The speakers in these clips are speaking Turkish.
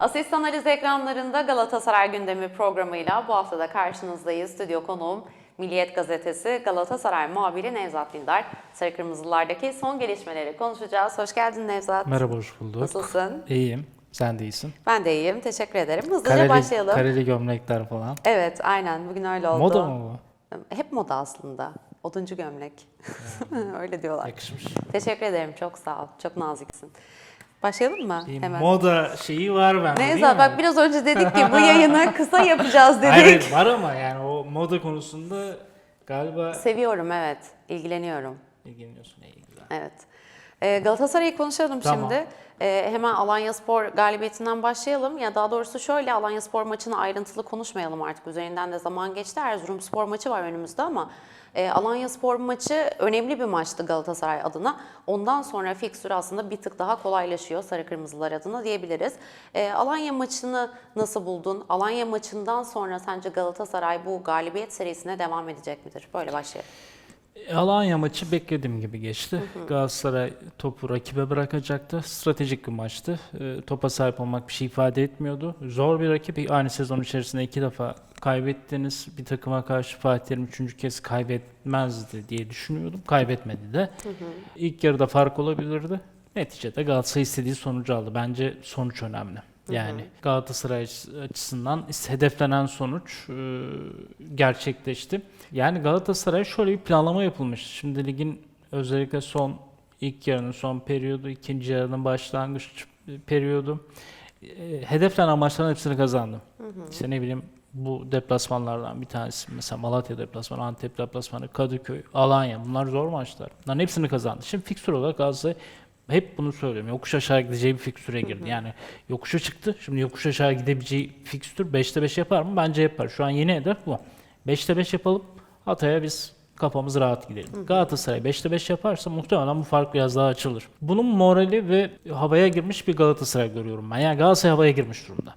Asist Analiz ekranlarında Galatasaray gündemi programıyla bu hafta da karşınızdayız. Stüdyo konuğum Milliyet Gazetesi Galatasaray muhabiri Nevzat Dindar. Sarı Kırmızılardaki son gelişmeleri konuşacağız. Hoş geldin Nevzat. Merhaba, hoş bulduk. Nasılsın? İyiyim. Sen de iyisin. Ben de iyiyim. Teşekkür ederim. Hızlıca Kareli, başlayalım. kareli gömlekler falan. Evet, aynen. Bugün öyle oldu. Moda mı bu? Hep moda aslında. Oduncu gömlek. öyle diyorlar. Yakışmış. Teşekkür ederim. Çok sağ ol. Çok naziksin. Başlayalım mı? Bir Hemen. Moda şeyi var bende değil mi? bak biraz önce dedik ki bu yayını kısa yapacağız dedik. Hayır, var ama yani o moda konusunda galiba Seviyorum evet. İlgileniyorum. ilgileniyorsun. İyi, güzel. Evet. Ee, Galatasaray'ı konuşalım Tamam. şimdi. Ee, hemen Alanya Spor galibiyetinden başlayalım. Ya daha doğrusu şöyle Alanya Spor maçını ayrıntılı konuşmayalım artık. Üzerinden de zaman geçti. Erzurum Spor maçı var önümüzde ama e, Alanya Spor maçı önemli bir maçtı Galatasaray adına. Ondan sonra fikstür aslında bir tık daha kolaylaşıyor Sarı Kırmızılar adına diyebiliriz. Ee, Alanya maçını nasıl buldun? Alanya maçından sonra sence Galatasaray bu galibiyet serisine devam edecek midir? Böyle başlayalım. Alanya maçı beklediğim gibi geçti. Galatasaray topu rakibe bırakacaktı. Stratejik bir maçtı. E, topa sahip olmak bir şey ifade etmiyordu. Zor bir rakip. Aynı sezon içerisinde iki defa kaybettiğiniz bir takıma karşı Fatih Terim üçüncü kez kaybetmezdi diye düşünüyordum. Kaybetmedi de. İlk yarıda fark olabilirdi. Neticede Galatasaray istediği sonucu aldı. Bence sonuç önemli. Yani Galatasaray açısından hedeflenen sonuç e, gerçekleşti. Yani Galatasaray şöyle bir planlama yapılmış. Şimdi ligin özellikle son ilk yarının son periyodu, ikinci yarının başlangıç periyodu e, hedeflenen maçların hepsini kazandı. İşte ne bileyim bu deplasmanlardan bir tanesi mesela Malatya deplasmanı, Antep deplasmanı, Kadıköy, Alanya bunlar zor maçlar. Bunların hepsini kazandı. Şimdi fiksür olarak Galatasaray hep bunu söylüyorum. Yokuş aşağı gideceği bir fikstüre girdi. Yani yokuşa çıktı. Şimdi yokuş aşağı gidebileceği fikstür 5'te 5 yapar mı? Bence yapar. Şu an yeni hedef bu. 5'te 5 yapalım. Hatay'a biz kafamız rahat gidelim. Galatasaray 5'te 5 yaparsa muhtemelen bu fark biraz daha açılır. Bunun morali ve havaya girmiş bir Galatasaray görüyorum ben. Yani Galatasaray havaya girmiş durumda.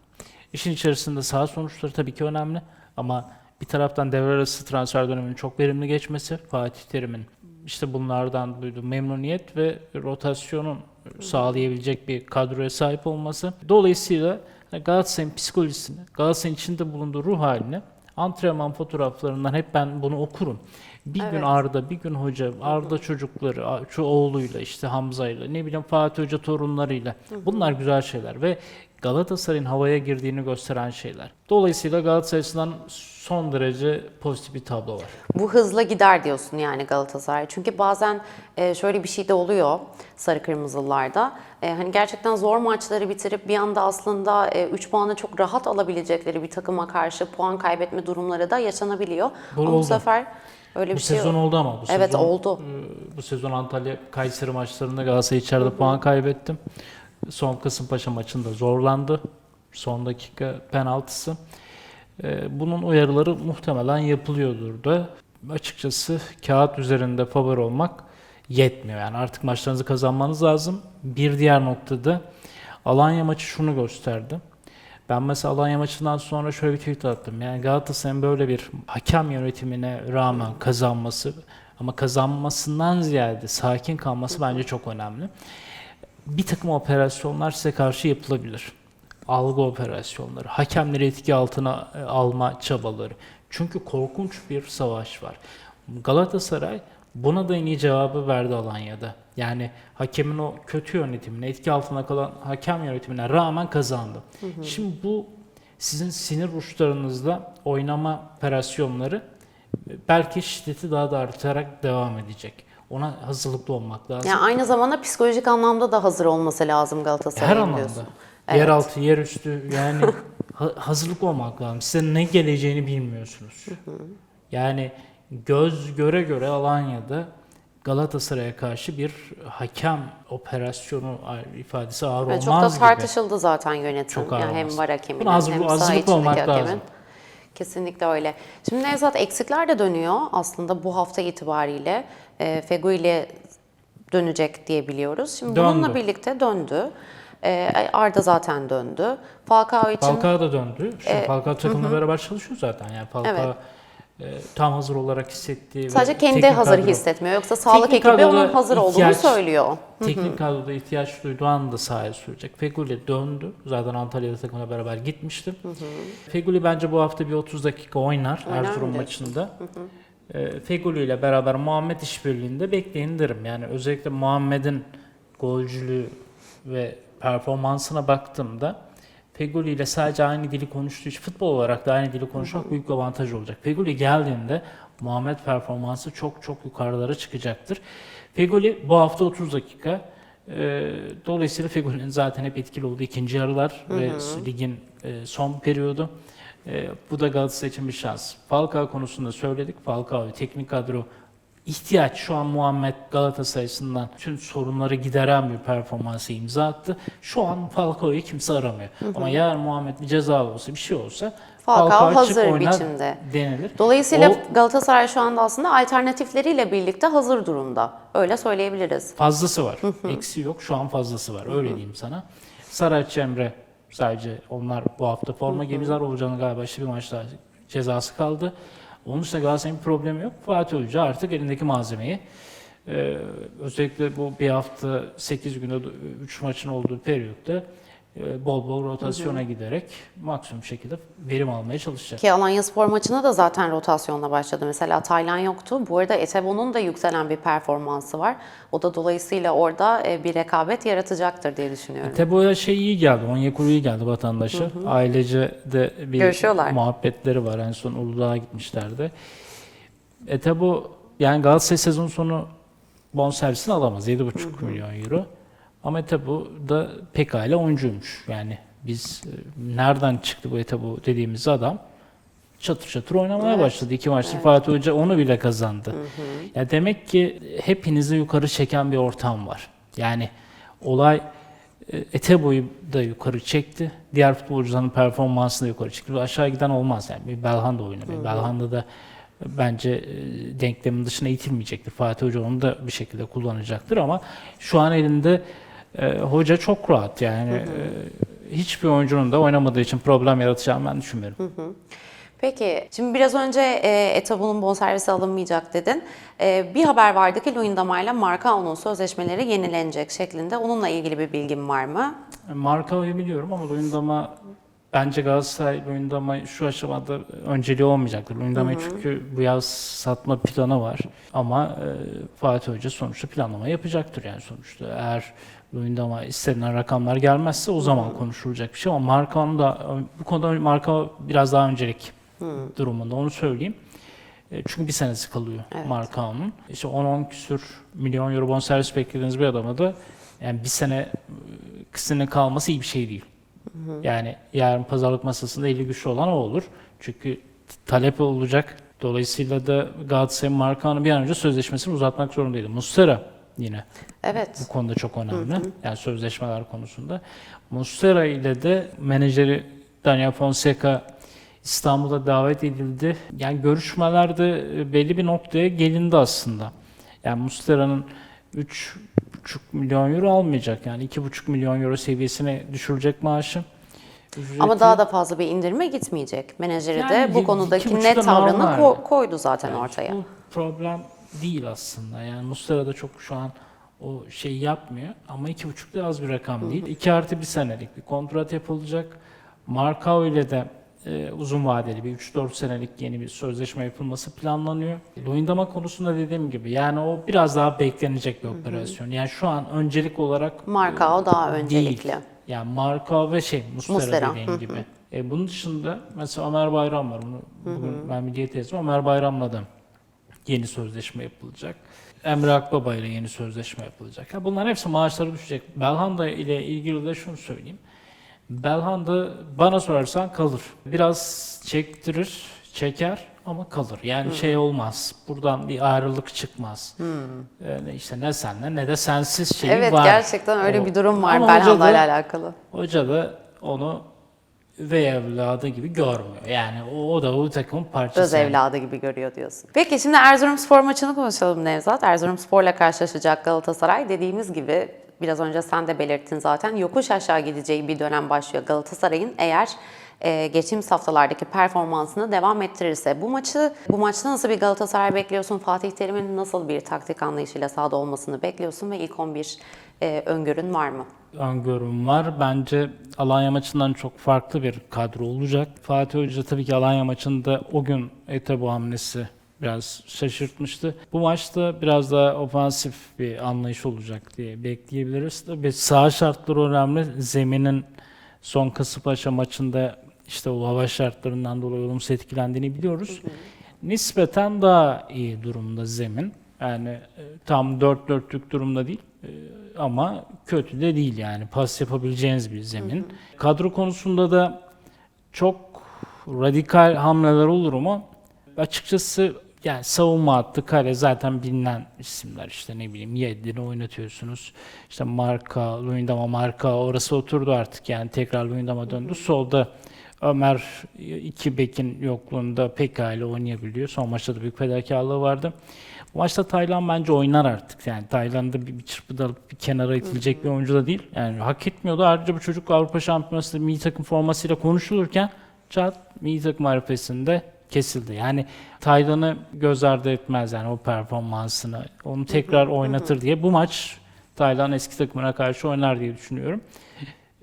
İşin içerisinde sağ sonuçları tabii ki önemli ama bir taraftan devre arası transfer döneminin çok verimli geçmesi, Fatih Terim'in işte bunlardan duyduğu memnuniyet ve rotasyonun sağlayabilecek bir kadroya sahip olması. Dolayısıyla Galatasaray'ın psikolojisini, Galatasaray'ın içinde bulunduğu ruh halini antrenman fotoğraflarından hep ben bunu okurum. Bir gün Evet. Arda, bir gün hoca, Arda çocukları, şu oğluyla, işte Hamza'yla, ne bileyim Fatih Hoca torunlarıyla. Bunlar güzel şeyler ve Galatasaray'ın havaya girdiğini gösteren şeyler. Dolayısıyla Galatasaray açısından son derece pozitif bir tablo var. Bu hızla gider diyorsun yani Galatasaray. Çünkü bazen e, şöyle bir şey de oluyor sarı kırmızılarda. E, hani gerçekten zor maçları bitirip bir anda aslında 3 puanı çok rahat alabilecekleri bir takıma karşı puan kaybetme durumları da yaşanabiliyor. Bu ama bu oldu. sefer öyle Bu bir şey sezon oldu ama bu Evet, sezon, oldu. e, Bu sezon Antalya Kayseri maçlarında Galatasaray içeride puan kaybettim. Son Kasımpaşa maçında zorlandı. Son dakika penaltısı. E, Bunun uyarıları muhtemelen yapılıyordur da. Açıkçası kağıt üzerinde favori olmak yetmiyor. Yani artık maçlarınızı kazanmanız lazım. Bir diğer noktada Alanya maçı şunu gösterdi. Ben mesela Alanya maçından sonra şöyle bir tweet attım. Yani Galatasaray'ın böyle bir hakem yönetimine rağmen kazanması ama kazanmasından ziyade sakin kalması bence çok önemli. Bir takım operasyonlar size karşı yapılabilir. Algı operasyonları, hakemleri etki altına e, alma çabaları. Çünkü korkunç bir savaş var. Galatasaray buna da en iyi cevabı verdi Alanya'da. Yani hakemin o kötü yönetimine, etki altına kalan hakem yönetimine rağmen kazandı. Şimdi bu sizin sinir uçlarınızda oynama operasyonları e, belki şiddeti daha da artarak devam edecek. Ona hazırlıklı olmak lazım. Yani aynı zamanda psikolojik anlamda da hazır olması lazım Her Galatasaray'ın anlamda. diyorsun. Yer altı, yer üstü yani ha- hazırlıklı olmak lazım. Size ne geleceğini bilmiyorsunuz. Yani göz göre göre Alanya'da Galatasaray'a karşı bir hakem operasyonu ifadesi ağır Evet, olmaz çok da gibi. tartışıldı zaten yönetim. Çok ağır yani hem var Buna hazır- hem içindeki olmak hakemin. lazım. Kesinlikle öyle. Şimdi Nevzat eksikler de dönüyor aslında bu hafta itibariyle. E, Fegu ile dönecek diye biliyoruz. Şimdi bununla Döndü. birlikte döndü. E, Arda zaten döndü. Falcao için Falcao da döndü. Şimdi Falcao takımla beraber çalışıyor zaten. Yani Falcao Evet. E, tam hazır olarak hissettiği Sadece kendi hazır kadro- hissetmiyor. Yoksa sağlık ekibi onun hazır olduğunu ihtiyaç- söylüyor. Teknik kadroda ihtiyaç duyduğu anda sahaya sürecek. Feguli döndü. Zaten Antalya'da takımla beraber gitmiştim. Feguli bence bu hafta bir 30 dakika oynar, mı Erzurum maçında. E, Feguli ile beraber Muhammed işbirliğinde bekleyin derim. Yani özellikle Muhammed'in golcülüğü ve performansına baktığımda Feguli ile sadece aynı dili konuştuğu için futbol olarak da aynı dili konuşmak büyük bir avantaj olacak. Feguli geldiğinde Muhammed performansı çok çok yukarılara çıkacaktır. Feguli bu hafta 30 dakika. Ee, dolayısıyla Feguli'nin zaten hep etkili olduğu ikinci yarılar ve ligin e, son periyodu. E, bu da Galatasaray için bir şans. Falcao konusunda söyledik. Falcao ve teknik kadro ihtiyaç şu an Muhammed Galatasaray'sından tüm sorunları gideren bir performansı imza attı. Şu an Falcao'yu kimse aramıyor. Ama yarın Muhammed bir cezalı olsa bir şey olsa Falcao açık hazır biçimde. denilir. Dolayısıyla O- Galatasaray şu anda aslında alternatifleriyle birlikte hazır durumda. Öyle söyleyebiliriz. Fazlası var. Eksi yok. Şu an fazlası var. Öyle diyeyim sana. Saraç Emre sadece onlar bu hafta forma giymişler. Olcan'ın galiba işte bir maç daha cezası kaldı. Onun dışında Galatasaray'ın bir problemi yok. Fatih Hoca artık elindeki malzemeyi e, özellikle bu bir hafta 8 günde 3 maçın olduğu periyotta bol bol rotasyona giderek maksimum şekilde verim almaya çalışacak. Ki Alanya Spor maçına da zaten rotasyonla başladı. Mesela Taylan yoktu. Bu arada Etebo'nun da yükselen bir performansı var. O da dolayısıyla orada e, bir rekabet yaratacaktır diye düşünüyorum. Tebo'ya şey iyi geldi, Onyekuru iyi geldi vatandaşa. Ailece de bir Görüşüyorlar. muhabbetleri var. En son Uludağ'a gitmişlerdi. E Tebo yani Galatasaray sezon sonu bonservisini alamaz. 7,5 milyon euro. Ama Etebo da pekala oyuncuymuş. Yani biz e, nereden çıktı bu Etebo dediğimiz adam çatır çatır oynamaya Evet. başladı. İki maçtır Fatih Hoca onu bile kazandı. Ya demek ki hepinizi yukarı çeken bir ortam var. Yani olay e, Etebo'yu da yukarı çekti. Diğer futbolcuların performansını da yukarı çekti. Aşağı giden olmaz yani. Bir Belhanda oyunu. Bir Belhanda da bence e, denklemin dışına itilmeyecektir. Fatih Hoca onu da bir şekilde kullanacaktır ama şu an elinde e, hoca çok rahat yani e, hiçbir oyuncunun da oynamadığı için problem yaratacağını ben düşünmüyorum. Peki, şimdi biraz önce e, Etebo'nun bonservisi alınmayacak dedin. E, bir haber vardı ki Luyendama ile Marcao'nun sözleşmeleri yenilenecek şeklinde. Onunla ilgili bir bilgin var mı? Markao'yu biliyorum ama Luyendama bence Galatasaray Luyendama şu aşamada önceliği olmayacaktır. Luyendama'yı çünkü bu yaz satma planı var. Ama e, Fatih Hoca sonuçta planlama yapacaktır yani sonuçta. Eğer Luyendama istenilen rakamlar gelmezse o zaman konuşulacak bir şey ama Markao'nun da bu konuda Markao biraz daha öncelik durumunda onu söyleyeyim. E, Çünkü bir senesi kalıyor Evet. Markao'nun. İşte 10-10 küsür milyon euro bonservis beklediğiniz bir adama da yani bir sene e, kısının kalması iyi bir şey değil. Yani yarın pazarlık masasında eli güçlü olan o olur. Çünkü talep olacak. Dolayısıyla da Galatasaray'ın Markao'nun bir an önce sözleşmesini uzatmak zorundaydı. Mustera yine Evet. bu konuda çok önemli. Yani sözleşmeler konusunda. Mustera ile de menajeri Daniel Fonseca İstanbul'a davet edildi. Yani görüşmelerde belli bir noktaya gelindi aslında. Yani Mustera'nın 3,5 milyon euro almayacak. Yani 2,5 milyon euro seviyesine düşürecek maaşı. Ama Ücreti- daha da fazla bir indirime gitmeyecek. Menajeri de Yani bu iki konudaki net tavrını ko- koydu zaten Yani ortaya. Bu problem değil aslında. Yani Muslera da çok şu an o şeyi yapmıyor. Ama iki buçuk da az bir rakam değil. İki artı bir senelik bir kontrat yapılacak. Markao ile de e, uzun vadeli bir 3-4 senelik yeni bir sözleşme yapılması planlanıyor. Luyendama konusunda dediğim gibi yani o biraz daha beklenecek bir operasyon. Yani şu an öncelik olarak Marcao daha değil. öncelikli. Yani Marka ve şey Muslera, Muslera, dediğin hı hı. gibi. E, bunun dışında mesela Ömer Bayram var. Bunu, bugün ben milliyet yazdım. Ömer Bayram'la da yeni sözleşme yapılacak. Emre Akbaba ile yeni sözleşme yapılacak. Ya bunların hepsi maaşları düşecek. Belhanda ile ilgili de şunu söyleyeyim. Belhanda bana sorarsan kalır. Biraz çektirir, çeker ama kalır. Yani şey olmaz. Buradan bir ayrılık çıkmaz. Yani işte ne senle ne de sensiz şey Evet var. gerçekten öyle O- bir durum var Belhanda ile alakalı. Hoca da onu üvey evladı gibi görmüyor. Yani o, o da o takımın parçası. Öz evladı gibi görüyor diyorsun. Peki şimdi Erzurumspor maçını konuşalım Nevzat. Erzurumspor'la karşılaşacak Galatasaray. Dediğimiz gibi biraz önce sen de belirttin zaten. Yokuş aşağı gideceği bir dönem başlıyor Galatasaray'ın. Eğer e, geçtiğimiz haftalardaki performansını devam ettirirse bu maçı bu maçta nasıl bir Galatasaray bekliyorsun? Fatih Terim'in nasıl bir taktik anlayışıyla sahada olmasını bekliyorsun ve ilk 11 e, öngörün var mı? öngörüm var. Bence Alanya maçından çok farklı bir kadro olacak. Fatih Hoca tabii ki Alanya maçında o gün Etebo hamlesi biraz şaşırtmıştı. Bu maçta biraz daha ofansif bir anlayış olacak diye bekleyebiliriz. Tabii saha şartları önemli. Zeminin son Kasımpaşa maçında işte o hava şartlarından dolayı olumsuz etkilendiğini biliyoruz. Nispeten daha iyi durumda zemin. Yani e, tam dört dörtlük durumda değil e, ama kötü de değil yani pas yapabileceğiniz bir zemin. Kadro konusunda da çok radikal hamleler olur mu? Açıkçası yani savunma hattı kale zaten bilinen isimler işte ne bileyim Yedlin'i oynatıyorsunuz. İşte Marka, Luyendama Marka orası oturdu artık yani tekrar Luyendama döndü. Solda Ömer iki bekin yokluğunda pekala oynayabiliyor. Son maçta da büyük fedakarlığı vardı. Bu maçta Taylan bence oynar artık. Yani Taylan'da bir, bir çırpıda bir kenara itilecek bir oyuncu da değil. Yani hak etmiyordu. Ayrıca bu çocuk Avrupa Şampiyonası'nda milli takım formasıyla konuşulurken çat milli takım arifesinde kesildi. Yani Taylan'ı göz ardı etmez yani o performansını. Onu tekrar oynatır diye. Bu maç Taylan eski takımına karşı oynar diye düşünüyorum.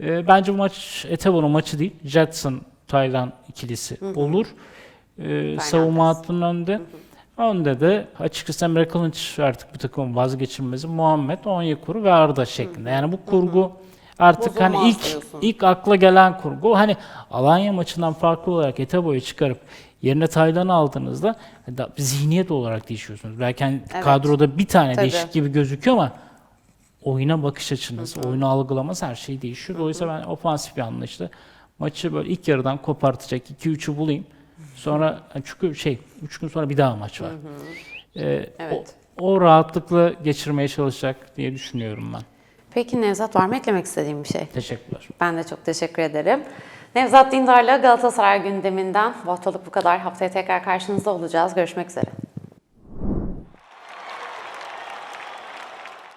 Ee, bence bu maç Etebo'nun maçı değil. Jetson Taylan ikilisi olur. Ee, savunma hattının önünde. Önde de açıkçası Emre Kılınç artık bu takımın vazgeçilmezi Muhammed, Onyekuru ve Arda şeklinde. Yani bu kurgu artık hani Bozulmaz ilk diyorsun. ilk akla gelen kurgu. Hani Alanya maçından farklı olarak Etebo'yu çıkarıp yerine Taylan'ı aldığınızda da- zihniyet olarak değişiyorsunuz. Belki hani Evet. kadroda bir tane Tabii. değişik gibi gözüküyor ama oyuna bakış açınız, oyunu algılamanız her şey değişiyor. Dolayısıyla ben ofansif bir anlayışla maçı böyle ilk yarıdan kopartacak 2-3'ü bulayım. Sonra çünkü şey 3 gün sonra bir daha maç var. Ee, Evet. o, o rahatlıkla geçirmeye çalışacak diye düşünüyorum ben. Peki Nevzat var mı eklemek istediğim bir şey? Teşekkürler. Ben de çok teşekkür ederim. Nevzat Dindar'la Galatasaray gündeminden bu haftalık bu kadar. Haftaya tekrar karşınızda olacağız. Görüşmek üzere.